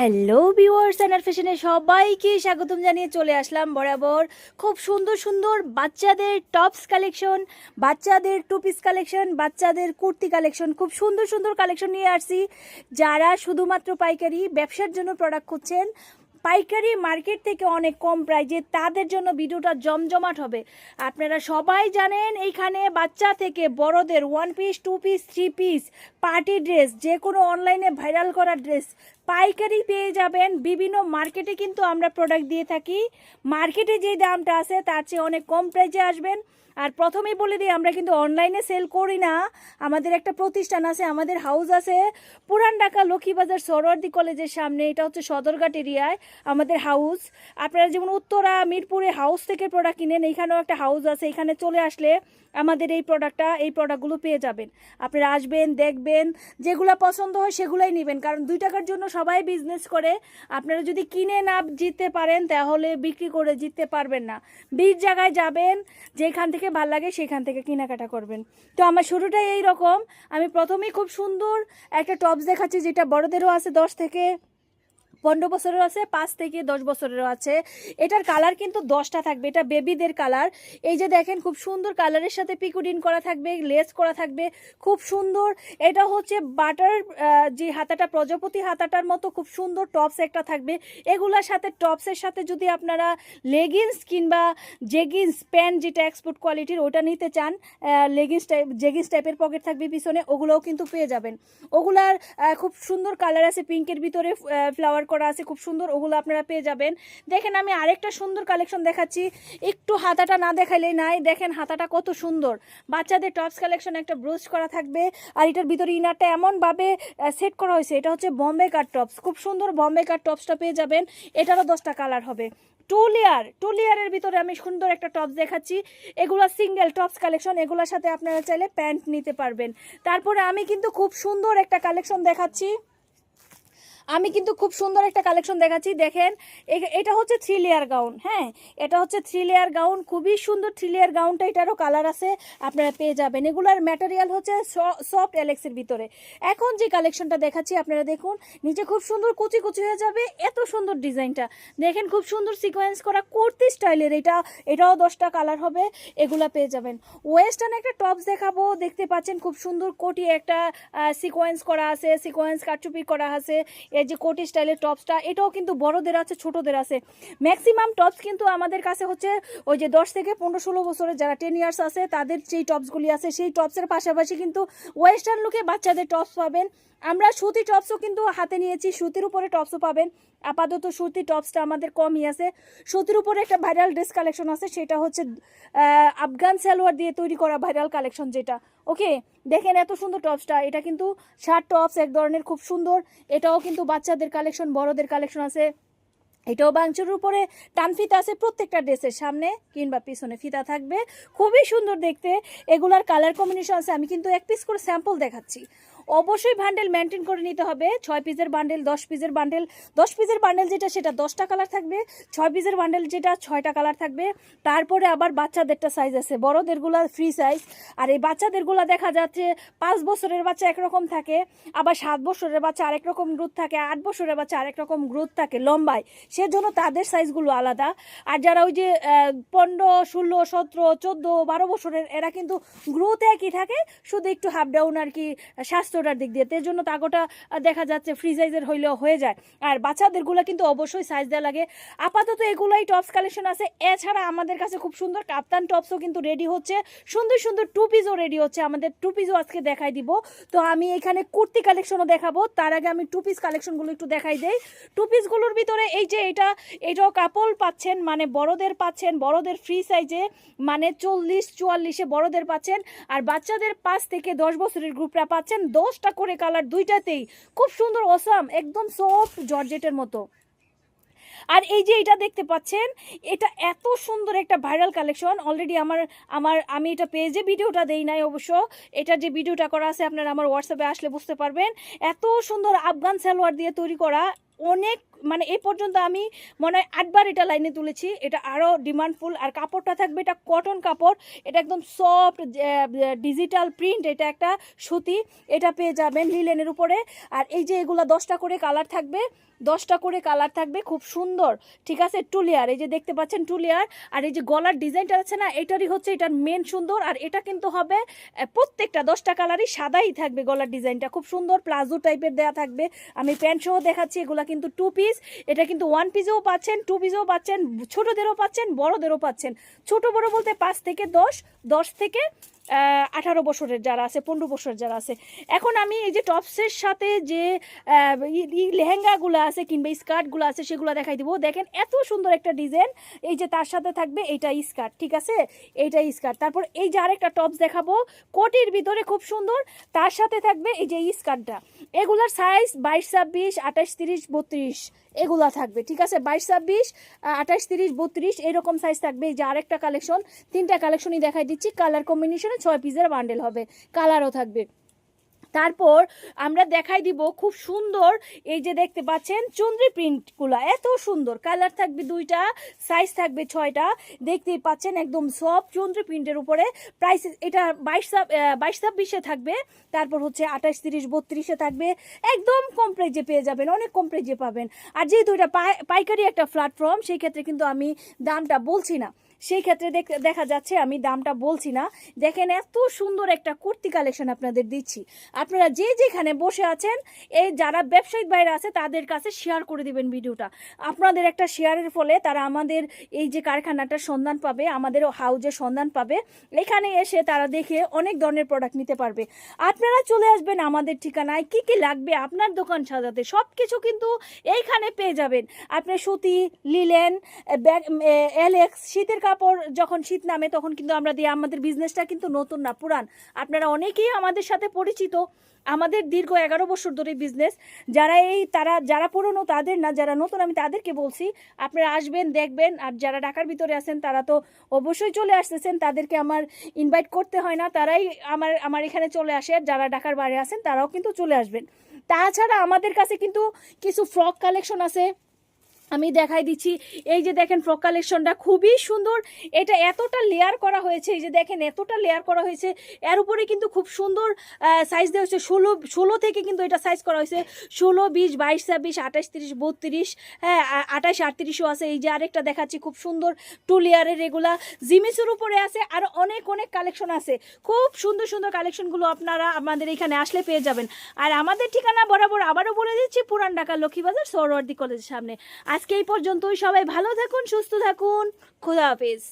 Hello viewers and ফ্যাশনে সবাইকে স্বাগতম জানিয়ে চলে আসলাম বরাবর খুব সুন্দর সুন্দর বাচ্চাদের টপস কালেকশন বাচ্চাদের টু পিস কালেকশন বাচ্চাদের কুর্তি কালেকশন খুব সুন্দর সুন্দর কালেকশন নিয়ে আসছি। যারা শুধুমাত্র পাইকারি ব্যবসার জন্য প্রোডাক্ট খুঁজছেন, পাইকারি মার্কেট থেকে অনেক কম প্রাইজে তাদের জন্য ভিডিওটা জমজমাট হবে। আপনারা সবাই জানেন এইখানে বাচ্চা থেকে বড়দের one piece two piece three piece party dress যে কোনো অনলাইনে ভাইরাল করা ড্রেস পাইকারি পেয়ে যাবেন। বিভিন্ন মার্কেটে কিন্তু আমরা প্রোডাক্ট দিয়ে থাকি। মার্কেটে যে দামটা আছে, তার চেয়ে অনেক কম প্রাইজে আসবেন। আর প্রথমেই বলে দিই, আমরা কিন্তু অনলাইনে সেল করি না। আমাদের একটা প্রতিষ্ঠান আছে, আমাদের হাউস আছে। পুরান ঢাকা লক্ষ্মীবাজার সরোয়ার্দি কলেজের সামনে, এটা হচ্ছে সদরঘাট এরিয়ায় আমাদের হাউস আপনারা যেমন উত্তরা, মিরপুরে হাউস থেকে প্রোডাক্ট কিনেন এইখানেও একটা হাউস আছে। এখানে চলে আসলে আমাদের এই প্রোডাক্টটা এই প্রোডাক্টগুলো পেয়ে যাবেন। আপনারা আসবেন, দেখবেন, যেগুলো পছন্দ হয় সেগুলোই নেবেন। কারণ দুই টাকার জন্য সবাই বিজনেস করে। আপনারা যদি কিনে না জিততে পারেন, তাহলে বিক্রি করে জিততে পারবেন না। বীজ জায়গায় যাবেন, যেখান থেকে ভালো লাগে সেখান থেকে কেনাকাটা করবেন। তো আমার শুরুটাই এই রকম আমি প্রথমেই খুব সুন্দর একটা টপস দেখাচ্ছি, যেটা বড়দেরও আছে দশ থেকে পনেরো বছরের আছে, পাঁচ থেকে দশ বছরেরও আছে। এটার কালার কিন্তু দশটা থাকবে, এটা বেবিদের কালার এই যে দেখেন, খুব সুন্দর কালারের সাথে পিকুডিন করা থাকবে লেস করা থাকবে, খুব সুন্দর। এটা হচ্ছে বাটার যে হাতাটা, প্রজাপতি হাতাটার মতো খুব সুন্দর টপস একটা থাকবে। এগুলোর সাথে টপসের সাথে যদি আপনারা লেগিংস কিংবা জেগিংস প্যান্ট যেটা এক্সপোর্ট কোয়ালিটির ওটা নিতে চান লেগিংস টাইপ জেগিংস টাইপের পকেট থাকবে পিছনে, ওগুলোও কিন্তু পেয়ে যাবেন। ওগুলার খুব সুন্দর কালার আছে পিঙ্কের ভিতরে ফ্লাওয়ার করা আছে, খুব সুন্দর, ওগুলো আপনারা পেয়ে যাবেন। দেখেন আমি আরেকটা সুন্দর কালেকশন দেখাচ্ছি। একটু হাতাটা না দেখাইলেই নাই। দেখেন হাতাটা কত সুন্দর। বাচ্চাদের টপস কালেকশন একটা ব্রুজ করা থাকবে। আর এটার ভিতরে ইনারটা এমনভাবে সেট করা হয়েছে। এটা হচ্ছে বম্বে কাট টপস খুব সুন্দর বম্বে কাট টপসটা পেয়ে যাবেন। এটারও দশটা কালার হবে। টু লেয়ার টু লেয়ারের ভিতরে আমি সুন্দর একটা টপস দেখাচ্ছি। এগুলো সিঙ্গেল টপস কালেকশন এগুলোর সাথে আপনারা চাইলে প্যান্ট নিতে পারবেন। তারপরে আমি কিন্তু খুব সুন্দর একটা কালেকশন দেখাচ্ছি। আমি কিন্তু খুব সুন্দর একটা কালেকশন দেখাচ্ছি। দেখেন এটা হচ্ছে থ্রি লেয়ার গাউন হ্যাঁ? এটা হচ্ছে থ্রি লেয়ার গাউন খুবই সুন্দর থ্রি লেয়ার গাউনটা এটারও কালার আছে, আপনারা পেয়ে যাবেন। এগুলার ম্যাটেরিয়াল হচ্ছে সফট অ্যালেক্সের ভিতরে। এখন যে কালেকশনটা দেখাচ্ছি, আপনারা দেখুন, নিচে খুব সুন্দর কুচি কুচি হয়ে যাবে, এত সুন্দর ডিজাইনটা দেখেন, খুব সুন্দর সিকোয়েন্স করা কুর্তি স্টাইলের এটা, এটাও দশটা কালার হবে, এগুলা পেয়ে যাবেন। ওয়েস্টার্ন একটা টপস দেখাবো, দেখতে পাচ্ছেন, খুব সুন্দর কোটি একটা সিকোয়েন্স করা আছে সিকোয়েন্স কাটচুপি করা আছে। এর যে কোটি স্টাইলের টপসটা এটাও কিন্তু বড়দের আছে, ছোটদের আছে। ম্যাক্সিমাম টপস কিন্তু আমাদের কাছে হচ্ছে ওই যে দশ থেকে পনেরো ষোলো বছরের যারা টেন ইয়ার্স আছে, তাদের যেই টপসগুলি আছে, সেই টপসের পাশাপাশি কিন্তু ওয়েস্টার্ন লুকে বাচ্চাদের টপস পাবেন। আমরা সুতি টপসও কিন্তু হাতে নিয়েছি, সুতির উপরে টপসও পাবেন। আপাতত সুতি টপসটা আমাদের কমই আছে। সুতির উপরে একটা ভাইরাল ড্রেস কালেকশন আছে, সেটা হচ্ছে আফগান সালোয়ার দিয়ে তৈরি করা ভাইরাল কালেকশন যেটা। ওকে, দেখেন এত সুন্দর টপসটা, এটা কিন্তু শার্ট টপস এক ধরনের, খুব সুন্দর। এটাও কিন্তু বাচ্চাদের কালেকশন, বড়দের কালেকশন আছে। এটাও বাংচুর উপরে, টান ফিতা আছে প্রত্যেকটা ড্রেসের সামনে কিংবা পিছনে ফিতা থাকবে। খুবই সুন্দর দেখতে, এগুলার কালার কম্বিনেশন আছে, আমি কিন্তু এক পিস করে স্যাম্পল দেখাচ্ছি। অবশ্যই বান্ডেল মেনটেন করে নিতে হবে। ছয় পিসের বান্ডেল দশ পিসের বান্ডেল দশ পিসের বান্ডেল যেটা, সেটা দশটা কালার থাকবে। ছয় পিসের বান্ডেল যেটা, ছয়টা কালার থাকবে। তারপরে আবার বাচ্চাদেরটা সাইজ আছে। বড়দেরগুলা ফ্রি সাইজ আর এই বাচ্চাদেরগুলা দেখা যাচ্ছে পাঁচ বছরের বাচ্চা একরকম থাকে, আবার সাত বছরের বাচ্চা আরেক রকম গ্রোথ থাকে, আট বছরের বাচ্চা আরেক রকম গ্রোথ থাকে লম্বায়। সেজন্য তাদের সাইজগুলো আলাদা। আর যারা ওই যে পনেরো, ষোলো, সতেরো, চোদ্দ, বারো বছরের, এরা কিন্তু গ্রোথ একই থাকে। শুধু একটু হাফ ডাউন আর কি স্বাস্থ্যটার দিক দিয়ে। এর জন্য তাগোটা দেখা যাচ্ছে ফ্রি সাইজের হইলেও হয়ে যায়। আর বাচ্চাদেরগুলো কিন্তু অবশ্যই সাইজ দেওয়া লাগে। আপাতত এগুলোই টপস কালেকশন আছে। এছাড়া আমাদের কাছে খুব সুন্দর কাপ্তান টপসও কিন্তু রেডি হচ্ছে। সুন্দর সুন্দর টু পিসও রেডি হচ্ছে। আমাদের টু পিসও আজকে দেখাই দিব। তো আমি এখানে কুর্তি কালেকশনও দেখাবো। তার আগে আমি টু পিস কালেকশনগুলো একটু দেখাই দেই। টু পিসগুলোর ভিতরে এই যে এটা, এটাও কাপল পাচ্ছেন মানে বড়দের পাচ্ছেন, বড়দের ফ্রি সাইজে মানে চল্লিশ, চুয়াল্লিশে বড়দের পাচ্ছেন। আর বাচ্চাদের পাঁচ থেকে দশ বছরের গ্রুপরা পাচ্ছেন। দশটা করে কালার দুইটাতেই। খুব সুন্দর অসাম একদম সফট জর্জেটের মতো। আর এই যে এটা দেখতে পাচ্ছেন, এটা এত সুন্দর একটা ভাইরাল কালেকশন অলরেডি আমার আমার, আমি এটা পেজে ভিডিওটা দেই নাই অবশ্য, এটা যে ভিডিওটা করা আছে আপনারা আমার হোয়াটসঅ্যাপে আসলে বুঝতে পারবেন। এত সুন্দর আফগান সালোয়ার দিয়ে তৈরি করা অনেক মানে এই পর্যন্ত আমি মনে হয় আটবার এটা লাইনে তুলেছি। এটা আরও ডিমান্ডফুল। আর কাপড়টা থাকবে, এটা কটন কাপড়। এটা একদম সফট ডিজিটাল প্রিন্ট। এটা একটা সুতি। এটা পেয়ে যাবেন লিলেনের উপরে। আর এই যে এগুলো দশটা করে কালার থাকবে, দশটা করে কালার থাকবে, খুব সুন্দর। ঠিক আছে? টু লেয়ার এই যে দেখতে পাচ্ছেন টু লেয়ার আর এই যে গলার ডিজাইনটা আছে না, এটারই হচ্ছে, এটার মেন সুন্দর। আর এটা কিন্তু হবে প্রত্যেকটা দশটা কালারই সাদাই থাকবে গলার ডিজাইনটা। খুব সুন্দর প্লাজো টাইপের দেয়া থাকবে। আমি প্যান্ট সহ দেখাচ্ছি, এগুলো কিন্তু টু পিস এটা কিন্তু ওয়ান পিসেও পাচ্ছেন টু পিসেও পাচ্ছেন, ছোটোদেরও পাচ্ছেন, বড়দেরও পাচ্ছেন। ছোট বড় বলতে পাঁচ থেকে দশ দশ থেকে আঠারো বছরের যারা আছে, পনেরো বছরের যারা আছে। এখন আমি এই যে টপসের সাথে যে লেহেঙ্গাগুলো আছে কিংবা স্কার্টগুলো আছে, সেগুলো দেখাই দিব। দেখেন এত সুন্দর একটা ডিজাইন। এই যে তার সাথে থাকবে এইটা স্কার্ট, ঠিক আছে? এইটা স্কার্ট। তারপর এই যে আরেকটা টপস দেখাবো, কোটির ভিতরে খুব সুন্দর। তার সাথে থাকবে এই যে স্কার্টটা। এগুলার সাইজ বাইশ, ছাব্বিশ, আঠাশ, তিরিশ বত্রিশ, এগুলা থাকবে, ঠিক আছে? বাইশ, ছাব্বিশ আঠাশ, তিরিশ, বত্রিশ, এরকম সাইজ থাকবে। এই যে আরেকটা কালেকশন তিনটা কালেকশনই দেখাই দিচ্ছি। কালার কম্বিনেশনে ছয় পিসের বান্ডেল হবে। কালারও থাকবে। তারপর আমরা দেখাই দিব খুব সুন্দর, এই যে দেখতে পাচ্ছেন চন্দ্রি প্রিন্টগুলো এত সুন্দর। কালার থাকবে দুইটা সাইজ থাকবে ছয়টা। দেখতেই পাচ্ছেন একদম সব চন্দ্রি প্রিন্টের উপরে। প্রাইস এটা বাইশ বাইশ ছাব্বিশে থাকবে। তারপর হচ্ছে আঠাশ, তিরিশ, বত্রিশে থাকবে। একদম কম প্রাইজে পেয়ে যাবেন, অনেক কম প্রাইজে পাবেন। আর যেহেতু এটা পাইকারি একটা প্ল্যাটফর্ম সেই ক্ষেত্রে কিন্তু আমি দামটা বলছি না। সেই ক্ষেত্রে দেখ- যাচ্ছে আমি দামটা বলছি না। দেখেন এত সুন্দর একটা কুর্তি কালেকশন আপনাদের দিচ্ছি। আপনারা যে যেখানে বসে আছেন, এই যারা ব্যবসায়িক বাইরে আছে, তাদের কাছে শেয়ার করে দিবেন ভিডিওটা। আপনাদের একটা শেয়ারের ফলে তারা আমাদের এই যে কারখানাটার সন্ধান পাবে, আমাদের হাউজের সন্ধান পাবে। এখানে এসে তারা দেখে অনেক ধরনের প্রোডাক্ট নিতে পারবে। আপনারা চলে আসবেন আমাদের ঠিকানায়। কি কি লাগবে আপনার দোকান সাজাতে? সব কিছু কিন্তু এইখানে পেয়ে যাবেন। আপনি সুতি, লিলেন এলেক্স শীতের কাপড় যখন শীত নামে তখন কিন্তু আমরা দিই আমাদের বিজনেসটা কিন্তু নতুন না, পুরান। আপনারা অনেকেই আমাদের সাথে পরিচিত, আমাদের দীর্ঘ এগারো বছর ধরে বিজনেস যারা এই, তারা, যারা পুরনো তাদের না, যারা নতুন আমি তাদেরকে বলছি, আপনারা আসবেন, দেখবেন, আর যারা ঢাকার ভিতরে আছেন তারা তো অবশ্যই চলে আসতেছেন, তাদেরকে আমার ইনভাইট করতে হয় না, তারাই আমার আমার এখানে চলে আসে, আর যারা ঢাকার বাইরে আছেন তারাও কিন্তু চলে আসবেন। তাছাড়া আমাদের কাছে কিন্তু কিছু ফ্রক কালেকশন আছে। আমি দেখাই দিচ্ছি। এই যে দেখেন ফ্রক কালেকশনটা খুবই সুন্দর। এটা এতটা লেয়ার করা হয়েছে, এই যে দেখেন এতটা লেয়ার করা হয়েছে। এর উপরে কিন্তু খুব সুন্দর সাইজ দেওয়া হয়েছে। ষোলো ষোলো থেকে কিন্তু এটা সাইজ করা হয়েছে। ষোলো, বিশ, বাইশ, ছাব্বিশ, আঠাশ, তিরিশ, বত্রিশ হ্যাঁ আঠাশ, আটত্রিশও আছে। এই যে আরেকটা দেখাচ্ছি খুব সুন্দর টু লেয়ারের এগুলা। জিমিসের উপরে আছে আর অনেক অনেক কালেকশন আছে। খুব সুন্দর সুন্দর কালেকশনগুলো আপনারা আমাদের এখানে আসলে পেয়ে যাবেন। আর আমাদের ঠিকানা বরাবর আবারও বলে দিচ্ছি, পুরান ঢাকা লক্ষ্মীবাজার, সৌরওয়ার্দী কলেজের সামনে। আজকে এই পর্যন্তই। সবাই ভালো থাকুন সুস্থ থাকুন। খোদা হাফিজ।